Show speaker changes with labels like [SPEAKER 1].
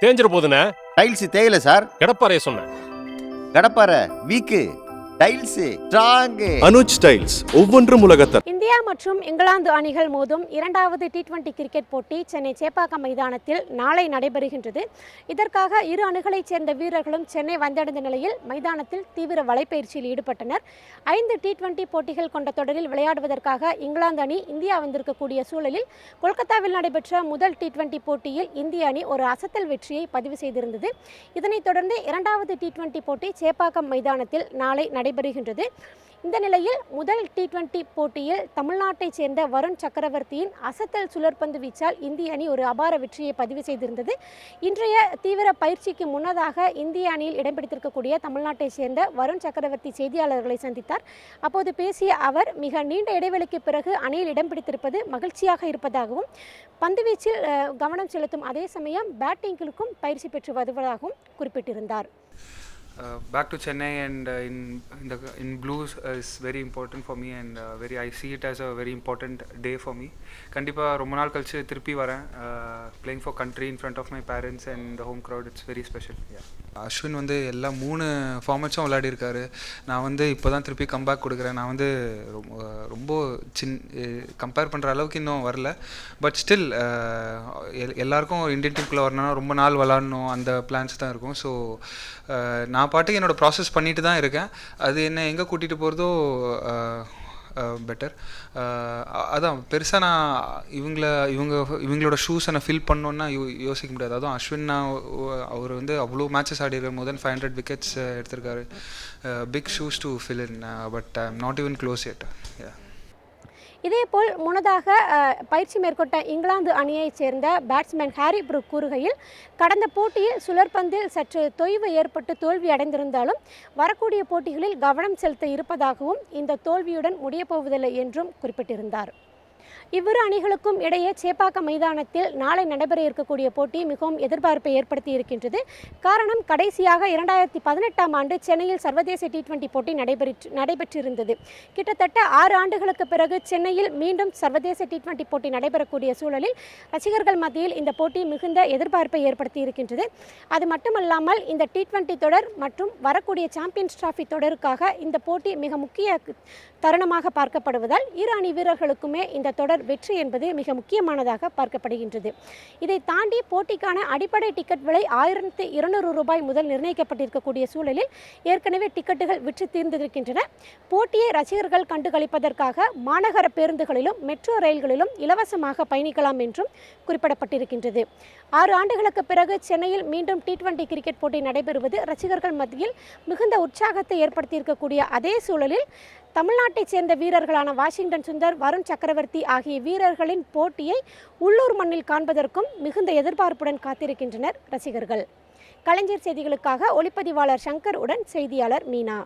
[SPEAKER 1] தேஞ்சிட போதுண்ணே.
[SPEAKER 2] Tiles தேயில sir.
[SPEAKER 1] கிடப்பாறைய சொன்னேன்.
[SPEAKER 2] கடப்பார வீக்கு. டைல்ஸ்
[SPEAKER 3] அனுஜ் ஸ்டைல்ஸ் ஒவ்வொன்றும் உலகத்தர்
[SPEAKER 4] இந்தியா மற்றும் இங்கிலாந்து அணிகள் மோதும் இரண்டாவது டி டுவெண்டி கிரிக்கெட் போட்டி சென்னை சேப்பாக்கம் மைதானத்தில் நாளை நடைபெறுகின்றது. இதற்காக இரு அணிகளைச் சேர்ந்த வீரர்களும் சென்னை வந்தடைந்த நிலையில் மைதானத்தில் தீவிர வலைப்பயிற்சியில் ஈடுபட்டனர். ஐந்து டி டுவெண்டி போட்டிகள் கொண்ட தொடரில் விளையாடுவதற்காக இங்கிலாந்து அணி இந்தியா வந்திருக்கக்கூடிய சூழலில் கொல்கத்தாவில் நடைபெற்ற முதல் டி டுவெண்டி போட்டியில் இந்திய அணி ஒரு அசத்தல் வெற்றியை பதிவு செய்திருந்தது. இதனைத் தொடர்ந்து இரண்டாவது டி டுவெண்டி போட்டி சேப்பாக்கம் மைதானத்தில் நாளை நடைபெறுகின்றது. இந்த நிலையில் முதல் டி டுவெண்டி போட்டியில் தமிழ்நாட்டைச் சேர்ந்த வருண் சக்கரவர்த்தியின் அசத்தல் சுழற்பந்து வீச்சால் இந்திய அணி ஒரு அபார வெற்றியை பதிவு செய்திருந்தது. இன்றைய தீவிர பயிற்சிக்கு முன்னதாக இந்திய அணியில் இடம் பிடித்திருக்கக்கூடிய தமிழ்நாட்டைச் சேர்ந்த வருண் சக்கரவர்த்தி செய்தியாளர்களை சந்தித்தார். அப்போது பேசிய அவர் மிக நீண்ட இடைவெளிக்கு பிறகு அணியில் இடம்பிடித்திருப்பது மகிழ்ச்சியாக இருப்பதாகவும் பந்துவீச்சில் கவனம் செலுத்தும் அதே சமயம் பேட்டிங்கிற்கும் பயிற்சி பெற்று வருவதாகவும் குறிப்பிட்டிருந்தார்.
[SPEAKER 5] Uh, back to Chennai and uh, in in the in blues uh, is very important for me and uh, very I see it as a very important day for me. கண்டிப்பாக ரொம்ப நாள் கழிச்சு திருப்பி வரேன் playing for country in front of my parents and home crowd it's very special Ashwin வந்து எல்லா மூணு ஃபார்மேட்ஸும் விளையாடிருக்காரு நான் வந்து இப்போ தான் திருப்பி கம்பேக் கொடுக்குறேன். நான் வந்து ரொம்ப ரொம்ப சின் கம்பேர் பண்ணுற அளவுக்கு இன்னும் வரல. பட் ஸ்டில் எல்லாருக்கும் இந்தியன் டீமுக்குள்ளே வரணும்னா ரொம்ப நாள் விளாடணும் அந்த பிளான்ஸ் தான் இருக்கும். ஸோ நான் பாட்டுக்கு என்னோடய ப்ராசஸ் பண்ணிட்டு தான் இருக்கேன். அது என்ன எங்கே கூட்டிகிட்டு போகிறதோ Uh, பெட்டர் uh, அதான் பெருசாக நான் இவங்கள இவங்க இவங்களோட ஷூஸை நான் ஃபில் பண்ணோன்னா யோ யோசிக்க முடியாது. அதுவும் அஸ்வின் நான் அவர் வந்து அவ்வளோ matches ஆடிருக்காரு more than five hundred wickets எடுத்திருக்காரு. Big shoes to fill in but I am not even close at yeah
[SPEAKER 4] இதேபோல் முன்னதாக பயிற்சி மேற்கொண்ட இங்கிலாந்து அணியைச் சேர்ந்த பேட்ஸ்மேன் ஹாரி புரூக் கூறுகையில் கடந்த போட்டியில் சுழற்பந்தில் சற்று தொய்வு ஏற்பட்டு தோல்வி அடைந்திருந்தாலும் வரக்கூடிய போட்டிகளில் கவனம் செலுத்த இருப்பதாகவும் இந்த தோல்வியுடன் முடியப்போவதில்லை என்றும் குறிப்பிட்டிருந்தார். இவ்விரு அணிகளுக்கும் இடையே சேப்பாக்கம் மைதானத்தில் நாளை நடைபெற இருக்கக்கூடிய போட்டி மிகவும் எதிர்பார்ப்பை ஏற்படுத்தி இருக்கின்றது. காரணம் கடைசியாக இரண்டாயிரத்தி பதினெட்டாம் ஆண்டு சென்னையில் சர்வதேச டி டுவெண்டி போட்டி நடைபெற்று நடைபெற்றிருந்தது. கிட்டத்தட்ட ஆறு ஆண்டுகளுக்கு பிறகு சென்னையில் மீண்டும் சர்வதேச டி டுவெண்டி போட்டி நடைபெறக்கூடிய சூழலில் ரசிகர்கள் மத்தியில் இந்த போட்டி மிகுந்த எதிர்பார்ப்பை ஏற்படுத்தி இருக்கின்றது. அது மட்டுமல்லாமல் இந்த டி டுவெண்டி தொடர் மற்றும் வரக்கூடிய சாம்பியன்ஸ் டிராஃபி தொடருக்காக இந்த போட்டி மிக முக்கிய தருணமாக பார்க்கப்படுவதால் இரு அணி வீரர்களுக்குமே இந்த இந்த தொடர் வெற்றி என்பது மிக முக்கியமானதாக பார்க்கப்படுகின்றது. இதை தாண்டி போட்டிக்கான அடிப்படை டிக்கெட் விலை ஆயிரத்தி இருநூறு ரூபாய் முதல் நிர்ணயிக்கப்பட்டிருக்கக்கூடிய சூழலில் ஏற்கனவே டிக்கெட்டுகள் விற்று தீர்ந்திருக்கின்றன. போட்டியை ரசிகர்கள் கண்டுகளிப்பதற்காக மாநகர பேருந்துகளிலும் மெட்ரோ ரயில்களிலும் இலவசமாக பயணிக்கலாம் என்றும் குறிப்பிடப்பட்டிருக்கின்றது. ஆறு ஆண்டுகளுக்கு பிறகு சென்னையில் மீண்டும் டி டுவெண்டி கிரிக்கெட் போட்டி நடைபெறுவது ரசிகர்கள் மத்தியில் மிகுந்த உற்சாகத்தை ஏற்படுத்தியிருக்கக்கூடிய அதே சூழலில் தமிழ்நாட்டைச் சேர்ந்த வீரர்களான வாஷிங்டன் சுந்தர் வருண் சக்கரவர்த்தி ஆகிய வீரர்களின் போட்டியை உள்ளூர் மண்ணில் காண்பதற்கும் மிகுந்த எதிர்பார்ப்புடன் காத்திருக்கின்றனர் ரசிகர்கள். கலைஞர் செய்திகளுக்காக ஒளிப்பதிவாளர் சங்கர் உடன் செய்தியாளர் மீனா.